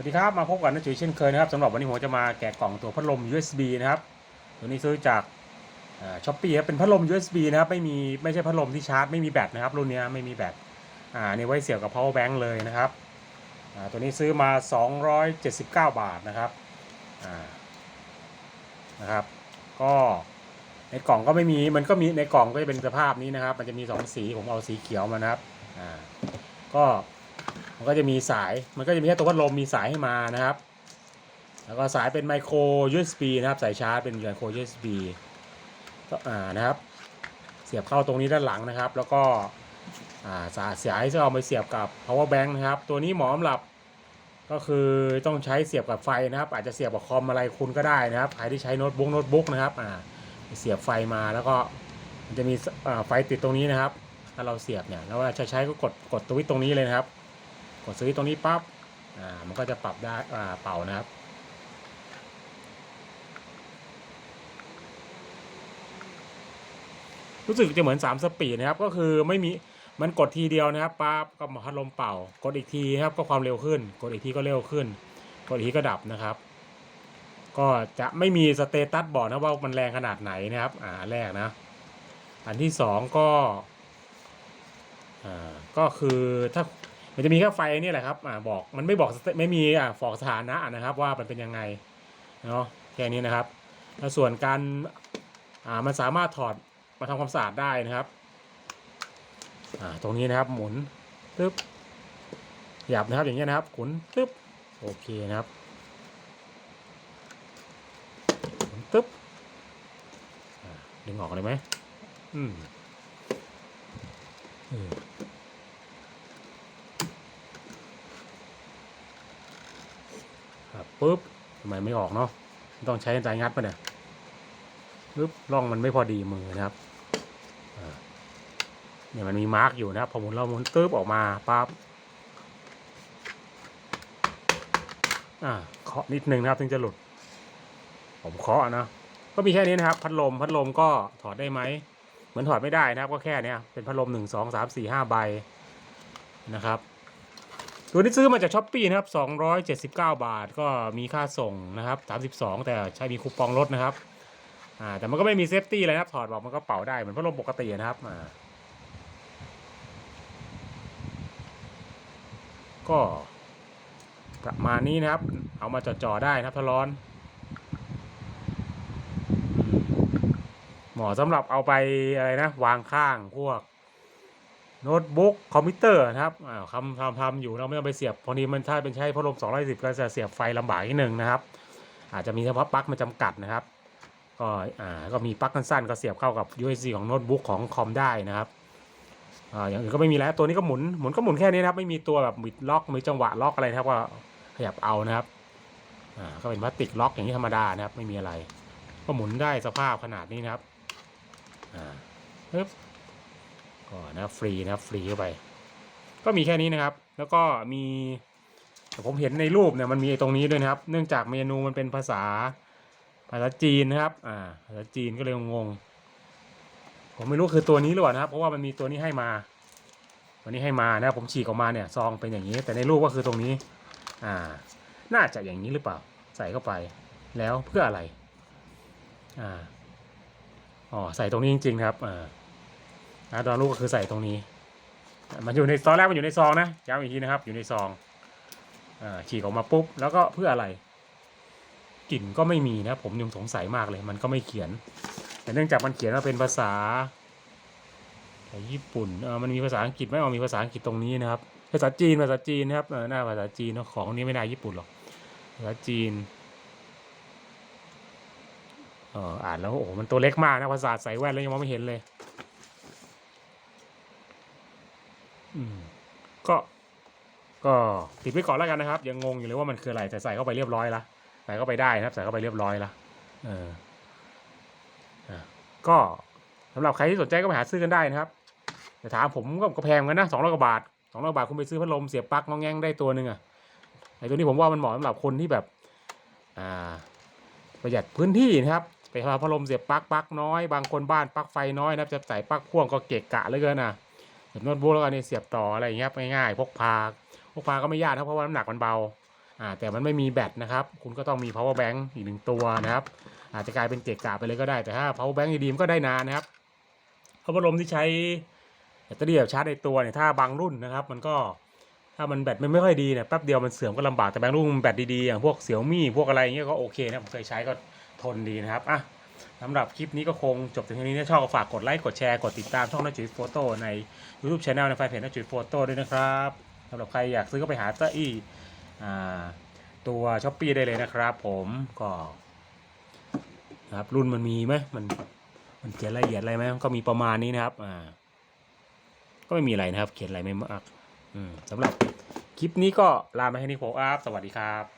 วัสดีครับมาพบกันนะจุ๋ยเช่นเคยนะครับสำหรับวันนี้ผมจะมาแกะกล่องตัวพัดลม USB นะครับตัวนี้ซื้อจากช้อปปี้ครับเป็นพัดลม USB นะครับไม่มีไม่ใช่พัดลมที่ชาร์จไม่มีแบตนะครับรุ่นนี้ไม่มีแบตอ่านี่ไว้เสียบกับ power bank เลยนะครับอ่าตัวนี้ซื้อมา 279 บาทนะครับอ่านะครับ ก็ในกล่องก็ไม่มีมันก็มีในกล่องก็จะเป็นสภาพนี้นะครับ มันจะมีสองสีผมเอาสีเขียวมานะครับอ่าก็ มันก็จะมีสาย มันก็จะมีแค่ตัวพัดลมมีสายให้มานะครับ แล้วก็สายเป็นไมโคร USB นะครับสายชาร์จเป็นไมโคร USB ก็อ่านะครับ เสียบเข้าตรงนี้ด้านหลังนะครับ แล้วก็อ่าสายสายจะเอาไปเสียบกับ power bank นะครับ ตัวนี้เหมาะสำหรับก็คือต้องใช้เสียบกับไฟนะครับ อาจจะเสียบกับคอมอะไรคุณก็ได้นะครับใครที่ใช้โน้ตบุ๊กโน้ตบุ๊กนะครับอ่าเสียบไฟมาแล้วก็มันจะมีอ่าไฟติดตรงนี้นะครับ ถ้าเราเสียบเนี่ยแล้วเวลาจะใช้ก็กดกดตัววิตตรงนี้เลยนะครับ กดสวิตช์ตรงนี้ปั๊บอ่ามันก็จะปรับได้อ่าเป่านะครับรู้สึกจะเหมือน3สปีดนะครับ ก็คือไม่มีมันกดทีเดียวนะครับปั๊บก็มาพัดลมเป่า กดอีกทีครับก็ความเร็วขึ้น กดอีกทีก็เร็วขึ้น กดอีกทีก็ดับนะครับ ก็จะไม่มีสเตตัสบอกนะว่ามันแรงขนาดไหนนะครับ อ่าแรกนะ อันที่สองก็อ่าก็คือถ้า มันจะมีแค่ไฟนี่แหละครับอ่าบอกมันไม่บอกไม่มีอ่าบอกสถานะนะครับ ว่ามันเป็นยังไงเนาะแค่นี้นะครับแล้วส่วนการอ่ามันสามารถถอดมาทำความสะอาดได้นะครับอ่าตรงนี้นะครับหมุนตึ๊บหยับนะครับอย่างเงี้ยนะครับหมุนตึ๊บโอเคนะครับหมุนตึ๊บดึงออกเลยไหมอืมเออ ครับ ปุ๊บทำไมไม่ออกเนาะต้องใช้ใจงัดปะเนี่ยปุ๊บร่องมันไม่พอดีมือนะครับเนี่ยมันมีมาร์กอยู่นะครับพอหมุนเราหมุนตึ๊บออกมาปั๊บอ่าเคาะนิดนึงนะครับถึงจะหลุด ผมเคาะนะก็มีแค่นี้นะครับ พัดลมพัดลมก็ถอดได้ไหมเหมือนถอดไม่ได้นะครับ ก็แค่เนี้ยเป็นพัดลมหนึ่งสองสามสี่ห้าใบนะครับ ตัวนี้ซื้อมาจากช้อปปีนะครับ279 บาทก็มีค่าส่งนะครับ32 แต่ใช้มีคูปองลดนะครับอ่าแต่มันก็ไม่มีเซฟตี้เลยนะครับถอดบอกมันก็เป่าได้เหมือนพัดลมปกตินะครับอ่าก็ประมาณนี้นะครับ เอามาจ่อๆได้นะครับถ้าร้อน เหมาะสำหรับเอาไปอะไรนะ วางข้างพวก โน้ตบุ๊กคอมพิวเตอร์นะครับอ่าคำทำทำอยู่เราไม่ต้องไปเสียบพอดีมันถ้าเป็นใช้พัดลม210ก็จะเสียบไฟลำบากนิดนึงนะครับ อาจจะมีเฉพาะปลั๊กมาจำกัดนะครับ ก็อ่าก็มีปลั๊กสั้นๆก็เสียบเข้ากับ USB ของโน้ตบุ๊กของคอมได้นะครับอ่าอย่างอื่นก็ไม่มีแล้วตัวนี้ก็หมุนหมุนก็หมุนแค่นี้นะครับ ไม่มีตัวแบบบิดล็อกมีจังหวะล็อกอะไรนะครับก็ขยับเอานะครับอ่าก็เป็นพลาสติกล็อกอย่างนี้ธรรมดานะครับ ไม่มีอะไร ก็หมุนได้สภาพขนาดนี้นะครับอ่าปึ๊บ ก็นะฟรีนะฟรีเข้าไป ก็มีแค่นี้นะครับ แล้วก็มีแต่ผมเห็นในรูปเนี่ยมันมีตรงนี้ด้วยนะครับ เนื่องจากเมนูมันเป็นภาษาภาษาจีนนะครับ อ่า ภาษาจีนก็เลยงง ผมไม่รู้คือตัวนี้หรือเปล่านะครับ เพราะว่ามันมีตัวนี้ให้มา ตัวนี้ให้มานะ ผมฉีกออกมาเนี่ยซองเป็นอย่างนี้ แต่ในรูปก็คือตรงนี้ อ่า น่าจะอย่างนี้หรือเปล่า ใส่เข้าไป แล้วเพื่ออะไร อ่า อ๋อ ใส่ตรงนี้จริงๆครับ อ่า นะตอนลูกก็คือใส่ตรงนี้ มันอยู่ในตอนแรกมันอยู่ในซองนะย้ำอีกทีนะครับ อยู่ในซองอฉีกออกมาปุ๊บแล้วก็เพื่ออะไรกลิ่นก็ไม่มีนะผมยังสงสัยมากเลย มันก็ไม่เขียน แต่เนื่องจากมันเขียนว่าเป็นภาษาญี่ปุ่นมันมีภาษาอังกฤษไหมเอามีภาษาอังกฤษตรงนี้นะครับ ภาษาจีนภาษาจีนนะครับหน้าภาษาจีนของนี้ไม่น่าญี่ปุ่นหรอกภาษาจีนอออ่านแล้วโอ้โหมันตัวเล็กมากนะภาษาใส่แว่นแล้วยังมองไม่เห็นเลย อืม ก็ ก็ติดไว้ก่อนแล้วกันนะครับ ยังงงอยู่เลยว่ามันคืออะไรแต่ใส่เข้าไปเรียบร้อยละใส่เข้าไปได้นะครับ ใส่เข้าไปเรียบร้อยละเออก็สำหรับใครที่สนใจก็ไปหาซื้อกันได้นะครับแต่ถามผมก็ก็แพงเหมือนกันนะสองร้อยกว่าบาทสองร้อยบาทคุณไปซื้อพัดลมเสียบปลั๊กงองแงงได้ตัวหนึ่งอะไอตัวนี้ผมว่ามันเหมาะสำหรับคนที่แบบอ่าประหยัดพื้นที่นะครับไปหาพัดลมเสียบปลั๊กปลั๊กน้อยบางคนบ้านปลั๊กไฟน้อยนะครับจะใส่ปลั๊กพ่วงก็เกะกะเหลยเกินนะ โน้ตบุ๊กแล้วก็เนี่ยเสียบต่ออะไรอย่างเงี้ยง่ายๆพกพาพกพาก็ไม่ยากนะเพราะว่าน้ำหนักมันเบาอ่าแต่มันไม่มีแบตนะครับ คุณก็ต้องมี power bank อีกหนึ่งตัวนะครับ อาจจะกลายเป็นเกะกะไปเลยก็ได้แต่ถ้า power bank ดีๆมันก็ได้นานนะครับเพราะพัดลมที่ใช้แบตเตอรี่แบบชาร์จในตัวเนี่ยถ้าบางรุ่นนะครับ มันก็ถ้ามันแบตมันไม่ค่อยดีเนี่ยแป๊บเดียวมันเสื่อมก็ลำบากแต่บางรุ่นมันแบตดีๆอย่างพวกเสี่ยวมี่พวกอะไรอย่างเงี้ยก็โอเคนะผมเคยใช้ก็ทนดีนะครับอะ สำหรับคลิปนี้ก็คงจบถึงเท่นี้ถ้าชอบก็ฝากกดไลค์ กดแชร์ กดติดตามช่องนักจุดโฟโต้ใน YouTube Channel ในไฟเพจนักจุดโฟโต้ด้วยนะครับสำหรับใครอยากซื้อก็ไปหาเต้อี้ตัวช้อปปีได้เลยนะครับ ผมก็นะครับรุ่นมันมีไหมมันมันเขียนละเอียดอะไรไหมก็มีประมาณนี้นะครับอ่าก็ไม่มีอะไรนะครับ เขียนอะไรไม่มากอืมสำหรับคลิปนี้ก็ลามาให้นี่ผมอัพสวัสดีครับ